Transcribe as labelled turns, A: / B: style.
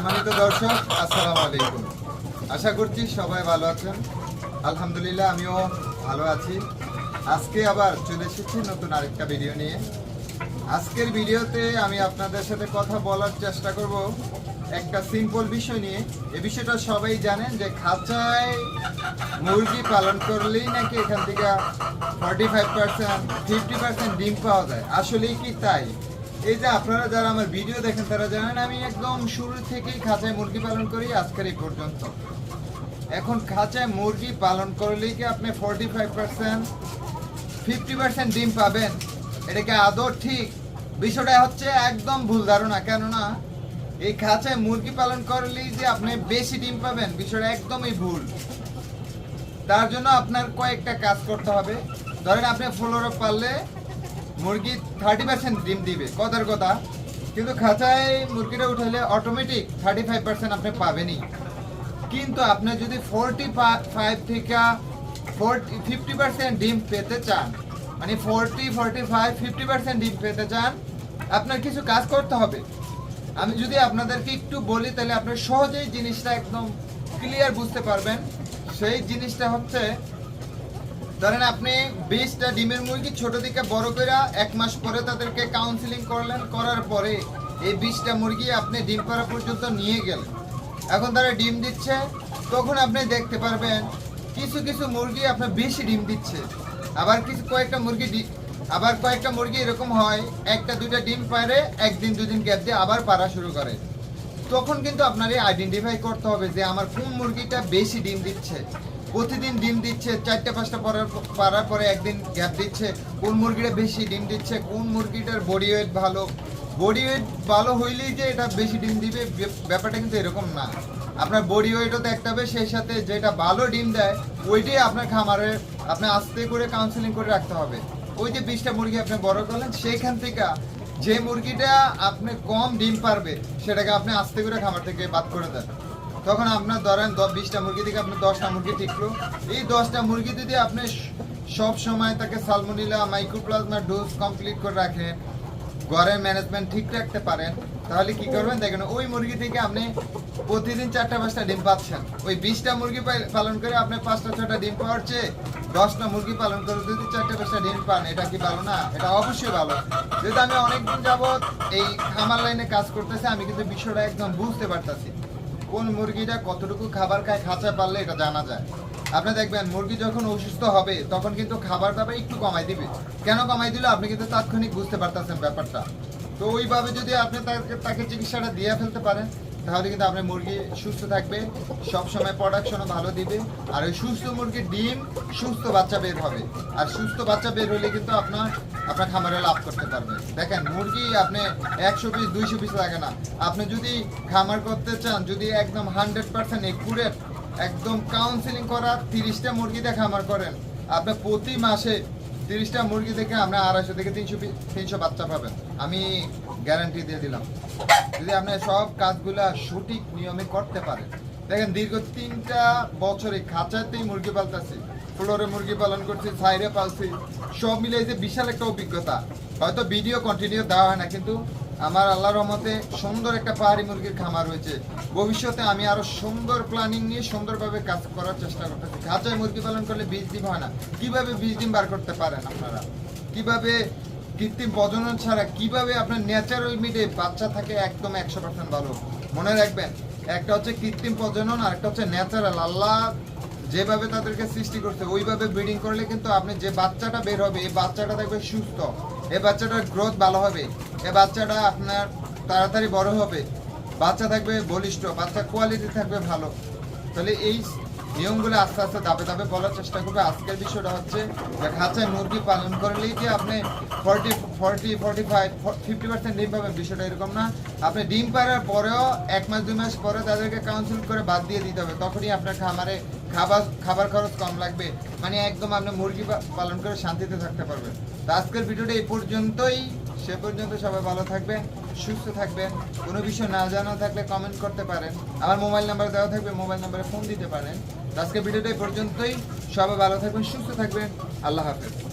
A: সম্মানিত দর্শক, আসসালামু আলাইকুম। আশা করছি সবাই ভালো আছেন। আলহামদুলিল্লাহ, আমিও ভালো আছি। আজকে আবার চলে এসেছি নতুন আরেকটা ভিডিও নিয়ে। আজকের ভিডিওতে আমি আপনাদের সাথে কথা বলার চেষ্টা করব একটা সিম্পল বিষয় নিয়ে। এ বিষয়টা সবাই জানেন যে খাঁচায় মুরগি পালন করলেই নাকি এখান থেকে forty five percent fifty percent ডিম পাওয়া যায়। আসলেই কি তাই? এই যে আপনারা যারা আমার ভিডিও দেখেন, তারা জানেন আমি একদম শুরু থেকেই খাঁচায় মুরগি পালন করি, আজকের এই পর্যন্ত। এখন খাঁচায় মুরগি পালন করলেই কি আপনি forty five percent fifty percent ডিম পাবেন? এটা কি আদৌ ঠিক? বিষয়টা হচ্ছে একদম ভুল ধারণা, কেননা এই খাঁচায় মুরগি পালন করলেই যে আপনি বেশি ডিম পাবেন, বিষয়টা একদমই ভুল। তার জন্য আপনার কয়েকটা কাজ করতে হবে। ধরেন আপনি ফ্লোরে পারলে মুরগি থার্টি পার্সেন্ট ডিম দিবে, কথার কথা। কিন্তু খাঁচায় মুরগিটা উঠালে অটোমেটিক থার্টি ফাইভ পার্সেন্ট আপনি পাবেনই। কিন্তু আপনি যদি ফোরটি ফাইভ থেকে ফোরটি ফিফটি পার্সেন্ট ডিম পেতে চান মানে forty forty five fifty percent ডিম পেতে চান, আপনার কিছু কাজ করতে হবে। আমি যদি আপনাদেরকে একটু বলি, তাহলে আপনার সহজেই জিনিসটা একদম ক্লিয়ার বুঝতে পারবেন। সেই জিনিসটা হচ্ছে ধরেন আপনি বিশটা ডিমের মুরগি ছোট থেকে বড় করে এক মাস পরে তাদেরকে কাউন্সিলিং করলেন, করার পরে এই বিশটা মুরগি আপনি ডিম পাড়া পর্যন্ত নিয়ে গেলেন। এখন তারা ডিম দিচ্ছে, তখন আপনি দেখতে পারবেন কিছু কিছু মুরগি আপনার বেশি ডিম দিচ্ছে। আবার কিছু কয়েকটা মুরগি আবার কয়েকটা মুরগি এরকম হয়, একটা, দুইটা ডিম পারে একদিন দুদিন গ্যাপ দিয়ে আবার পাড়া শুরু করে। তখন কিন্তু আপনার আইডেন্টিফাই করতে হবে যে আমার কোন মুরগিটা বেশি ডিম দিচ্ছে। প্রতিদিন ডিম দিচ্ছে, চারটে পাঁচটা পরার পারার পরে একদিন গ্যাপ দিচ্ছে। কোন মুরগিটা বেশি ডিম দিচ্ছে, কোন মুরগিটার বডি ওয়েট ভালো? বডি ওয়েট ভালো হইলেই যে এটা বেশি ডিম দিবে ব্যাপারটা কিন্তু এরকম না। আপনার বডি ওয়েটও দেখতে হবে, সেই সাথে যেটা ভালো ডিম দেয়, ওইটাই আপনার খামারে আপনি আস্তে করে কাউন্সিলিং করে রাখতে হবে। ওই যে বিশটা মুরগি আপনি বড় করলেন, সেইখান থেকে যে মুরগিটা আপনি কম ডিম পারবে, সেটাকে আপনি আস্তে করে খামার থেকে বাদ করে দেন। তখন আপনার ধরেন বিশটা মুরগি থেকে আপনি দশটা মুরগি টিকলো। এই দশটা মুরগি যদি আপনি সব সময় তাকে সালমোনিলা মাইক্রোপ্লাজমা ডোজ কমপ্লিট করে রাখেন ঘরের ম্যানেজমেন্ট ঠিক রাখতে পারেন তাহলে কি করবেন? দেখেন, ওই মুরগি থেকে আপনি প্রতিদিন চারটা, পাঁচটা ডিম পাচ্ছেন। ওই বিশটা মুরগি পালন করে আপনি পাঁচটা ছটা ডিম পাওয়ার চেয়ে দশটা মুরগি পালন করে যদি চারটা, পাঁচটা ডিম পান, এটা কি ভালো না? এটা অবশ্যই ভালো। যেহেতু আমি অনেকদিন যাবৎ এই খামার লাইনে কাজ করতেছি, আমি কিন্তু বিষয়টা একদম বুঝতে পারতাছি। কোন মুরগিটা কতটুকু খাবার খায় খাঁচা পারলে এটা জানা যায়। আপনি দেখবেন, মুরগি যখন অসুস্থ হবে, তখন কিন্তু খাবার দাবার একটু কমাই দিবে। কেন কমাই দিলে? আপনি কিন্তু তাৎক্ষণিক বুঝতে পারতেছেন ব্যাপারটা। তো ওইভাবে যদি আপনি তাকে চিকিৎসাটা দিয়ে ফেলতে পারেন তাহলে কিন্তু আপনার মুরগি সুস্থ থাকবে সব সময় প্রোডাকশনও ভালো দিবে। আর ওই সুস্থ মুরগির ডিম সুস্থ বাচ্চা বের হবে। আর সুস্থ বাচ্চা বের হলে কিন্তু আপনার আপনার খামারে লাভ করতে পারবে। দেখেন, মুরগি আপনি একশো পিস দুইশো পিস লাগে না। আপনি যদি খামার করতে চান, যদি একদম হান্ড্রেড পার্সেন্ট একুরেট একদম কাউন্সিলিং করা তিরিশটা মুরগি দিয়ে খামার করেন, আপনি প্রতি মাসে তিরিশটা মুরগি থেকে আমরা আড়াইশো থেকে তিনশো তিনশো বাচ্চা পাবেন। আমি গ্যারান্টি দিয়ে দিলাম। যদি আপনি সব কাজগুলা সঠিক নিয়মে করতে পারেন। দেখেন, দীর্ঘ তিনটা বছরে খাঁচাতেই মুরগি পালতেছি, ফ্লোরে মুরগি পালন করছি সাইরে পালছি, সব মিলে যে বিশাল একটা অভিজ্ঞতা। হয়তো ভিডিও কন্টিনিউ দেওয়া হয় না, কিন্তু আমার আল্লাহর রহমতে সুন্দর একটা পাহাড়ি মুরগির খামার রয়েছে। ভবিষ্যতে আমি আরও সুন্দর প্ল্যানিং নিয়ে সুন্দরভাবে কাজ করার চেষ্টা করতেছি। খাঁচায় মুরগি পালন করলে বীজ ডিম হয় না। কীভাবে বীজ ডিম বার করতে পারেন আপনারা? কীভাবে কৃত্রিম প্রজনন ছাড়া কীভাবে আপনার ন্যাচারাল মিটে বাচ্চা থাকে একদম একশো পার্সেন্ট ভালো? মনে রাখবেন, একটা হচ্ছে কৃত্রিম প্রজনন আর একটা হচ্ছে ন্যাচারাল আল্লাহ যেভাবে তাদেরকে সৃষ্টি করছে, ওইভাবে ব্রিডিং করলে কিন্তু আপনি যে বাচ্চাটা বের হবে, এই বাচ্চাটা দেখবে সুস্থ। এই বাচ্চাটার গ্রোথ ভালো হবে। এই বাচ্চাটা আপনার তাড়াতাড়ি বড় হবে। বাচ্চা থাকবে বলিষ্ঠ, বাচ্চা কোয়ালিটি থাকবে ভালো। তাহলে এই নিয়মগুলো আস্তে আস্তে ধাপে ধাপে বলার চেষ্টা করবে। আজকের বিষয়টা হচ্ছে যে খাঁচায় মুরগি পালন করলেই কি আপনি forty forty forty five fifty percent ডিম পাবেন? বিষয়টা এরকম না। আপনি ডিম পাড়ার পরেও এক মাস, দুই মাস পরে তাদেরকে কাউন্সিল করে বাদ দিয়ে দিতে হবে। তখনই আপনার খামারে খাবার খাবার খরচ কম লাগবে। মানে একদম আপনি মুরগি পালন করে শান্তিতে থাকতে পারবেন। তো আজকের ভিডিওটা এই পর্যন্তই। সে পর্যন্ত সবাই ভালো থাকবেন, সুস্থ থাকবেন। কোনো বিষয় না জানা থাকলে কমেন্ট করতে পারেন। আমার মোবাইল নাম্বার দেওয়া থাকবে মোবাইল নাম্বারে ফোন দিতে পারেন। আজকের ভিডিওটা এই পর্যন্তই। সবাই ভালো থাকবেন, সুস্থ থাকবেন। আল্লাহ হাফেজ।